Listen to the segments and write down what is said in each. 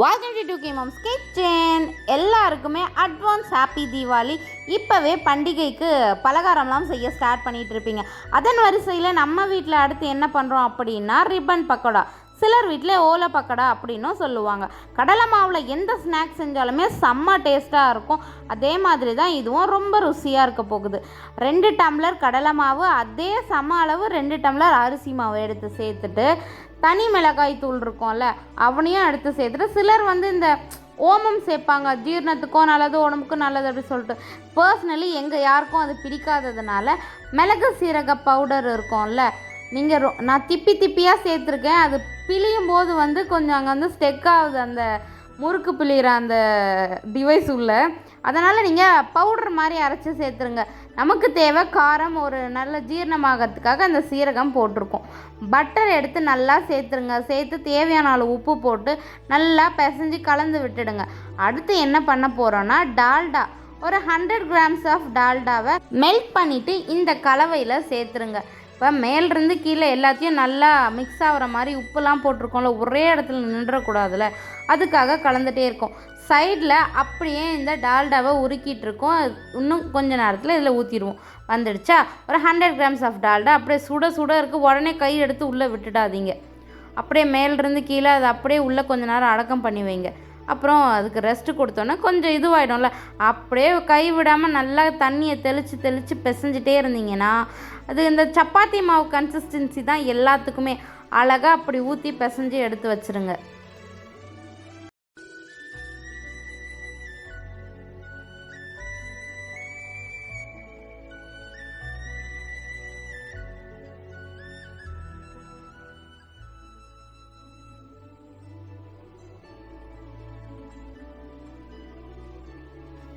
Welcome to to moms kitchen எல்லாருக்குமே advance happy Deepavali. இப்போவே பண்டிகைக்கு பலகாரம்லாம் செய்ய ஸ்டார்ட் பண்ணிகிட்டு இருப்பீங்க. அதன் வரிசையில் நம்ம வீட்டில் அடுத்து என்ன பண்ணுறோம் அப்படின்னா ரிப்பன் பக்கோடா. சிலர் வீட்டில் ஓலை பக்கடா அப்படின்னும் சொல்லுவாங்க. கடலை மாவில் எந்த ஸ்நாக்ஸ் செஞ்சாலுமே செம்ம டேஸ்ட்டாக இருக்கும். அதே மாதிரி தான் இதுவும் ரொம்ப ருசியாக இருக்க போகுது. ரெண்டு டம்ளர் கடலை மாவு அதே சம அளவு ரெண்டு டம்ளர் அரிசி மாவு எடுத்து சேர்த்துட்டு தனி மிளகாய் தூள் இருக்கும்ல அவனையும் எடுத்து சேர்த்துட்டு சிலர் வந்து இந்த ஓமம் சேர்ப்பாங்க ஜீரணத்துக்கும் நல்லது உடம்புக்கும் நல்லது அப்படி சொல்லிட்டு. பர்சனலி எங்கள் யாருக்கும் அது பிடிக்காததுனால மிளகு சீரக பவுடர் இருக்கும்ல நீங்கள் ரொ நான் திப்பி திப்பியாக சேர்த்துருக்கேன். அது பிழியும் போது வந்து கொஞ்சம் அங்கே வந்து ஸ்டெக் ஆகுது அந்த முறுக்கு பிழிகிற அந்த டிவைஸ் உள்ள. அதனால் நீங்கள் பவுடர் மாதிரி அரைச்சி சேர்த்துருங்க. நமக்கு தேவை காரம் ஒரு நல்ல ஜீரணமாகறதுக்காக அந்த சீரகம் போட்டிருக்கோம். பட்டர் எடுத்து நல்லா சேர்த்துருங்க. சேர்த்து தேவையான அளவு உப்பு போட்டு நல்லா பிசைஞ்சு கலந்து விட்டுடுங்க. அடுத்து என்ன பண்ண போகிறோன்னா டால்டா. ஒரு ஹண்ட்ரட் கிராம்ஸ் ஆஃப் டால்டாவை மெல்ட் பண்ணிவிட்டு இந்த கலவையில் சேர்த்துருங்க. இப்போ மேலிருந்து கீழே எல்லாத்தையும் நல்லா மிக்ஸ் ஆகிற மாதிரி உப்புலாம் போட்டிருக்கோம்ல ஒரே இடத்துல நின்றக்கூடாதுல அதுக்காக கலந்துகிட்டே இருக்கும். சைடில் அப்படியே இந்த டால்டாவை உருக்கிட்டு இருக்கோம். இன்னும் கொஞ்ச நேரத்தில் இதில் ஊற்றிடுவோம் வந்துடுச்சா? ஒரு ஹண்ட்ரட் கிராம்ஸ் ஆஃப் டால்டா. அப்படியே சுட சுட இருக்குது உடனே கை எடுத்து உள்ளே விட்டுடாதீங்க. அப்படியே மேலிருந்து கீழே அது அப்படியே உள்ளே கொஞ்ச நேரம் அடக்கம் பண்ணி வைங்க. அப்புறம் அதுக்கு ரெஸ்ட்டு கொடுத்தோன்னே கொஞ்சம் இதுவாகிடும்ல அப்படியே கை விடாமல் நல்லா தண்ணியை தெளித்து தெளித்து பிசைஞ்சிட்டே இருந்தீங்கன்னா அது இந்த சப்பாத்தி மாவு கன்சிஸ்டன்சி தான் எல்லாத்துக்குமே. அழகாக அப்படி ஊற்றி பிசைஞ்சு எடுத்து வச்சுருங்க.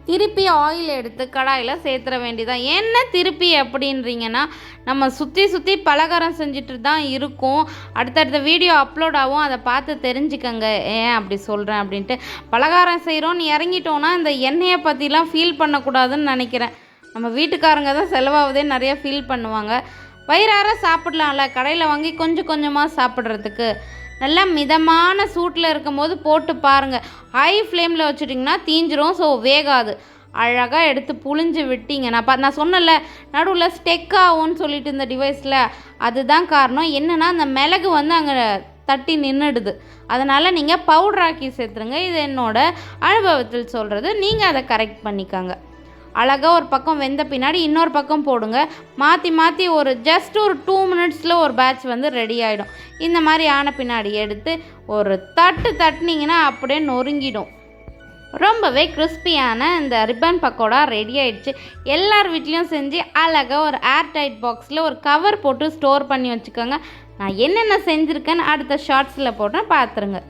திருப்பி ஆயில் எடுத்து கடாயில் சேர்த்துற வேண்டியதான் என்ன திருப்பி அப்படின்றீங்கன்னா நம்ம சுற்றி சுற்றி பலகாரம் செஞ்சுட்டு தான் இருக்கும். அடுத்தடுத்த வீடியோ அப்லோட் ஆகும். அதை பார்த்து தெரிஞ்சுக்கங்க. ஏன் அப்படி சொல்கிறேன் அப்படின்ட்டு. பலகாரம் செய்கிறோன்னு இறங்கிட்டோன்னா இந்த எண்ணெயை பற்றிலாம் ஃபீல் பண்ணக்கூடாதுன்னு நினைக்கிறேன். நம்ம வீட்டுக்காரங்க தான் செலவாகுதே நிறையா ஃபீல் பண்ணுவாங்க. வயிறார சாப்பிடலாம்ல. கடையில் வாங்கி கொஞ்சம் கொஞ்சமாக சாப்பிட்றதுக்கு. நல்லா மிதமான சூட்டில் இருக்கும்போது போட்டு பாருங்கள் ஹை ஃப்ளேமில் வச்சுட்டிங்கன்னா தீஞ்சிரும். ஸோ வேகாது. அழகாக எடுத்து புழிஞ்சு விட்டீங்க. நான் பா நான் சொன்னல நடுவில் ஸ்டெக் ஆகும்னு சொல்லிட்டு இந்த டிவைஸில் அதுதான் காரணம். என்னென்னா அந்த மிளகு வந்து அங்கே தட்டி நின்றுடுது அதனால் நீங்கள் பவுடராக்கி சேர்த்துருங்க. இது என்னோடய அனுபவத்தில் சொல்கிறது நீங்கள் அதை கரெக்ட் பண்ணிக்கோங்க. அழகாக ஒரு பக்கம் வெந்த பின்னாடி இன்னொரு பக்கம் போடுங்க. மாற்றி மாற்றி ஒரு ஜஸ்ட் ஒரு டூ மினிட்ஸில் ஒரு பேட்ச் வந்து ரெடி ஆகிடும் இந்த மாதிரி ஆன பின்னாடி எடுத்து ஒரு தட்டு தட்டுனீங்கன்னா அப்படியே நொறுங்கிடும். ரொம்பவே கிறிஸ்பியான இந்த ரிப்பன் பக்கோடா ரெடி ஆயிடுச்சு. எல்லார் வீட்லேயும் செஞ்சு அழகாக ஒரு ஏர் டைட் பாக்ஸில் ஒரு கவர் போட்டு ஸ்டோர் பண்ணி வச்சுக்கோங்க. நான் என்னென்ன செஞ்சுருக்கேன்னு அடுத்த ஷார்ட்ஸில் போட்டேன் பார்த்துருங்க.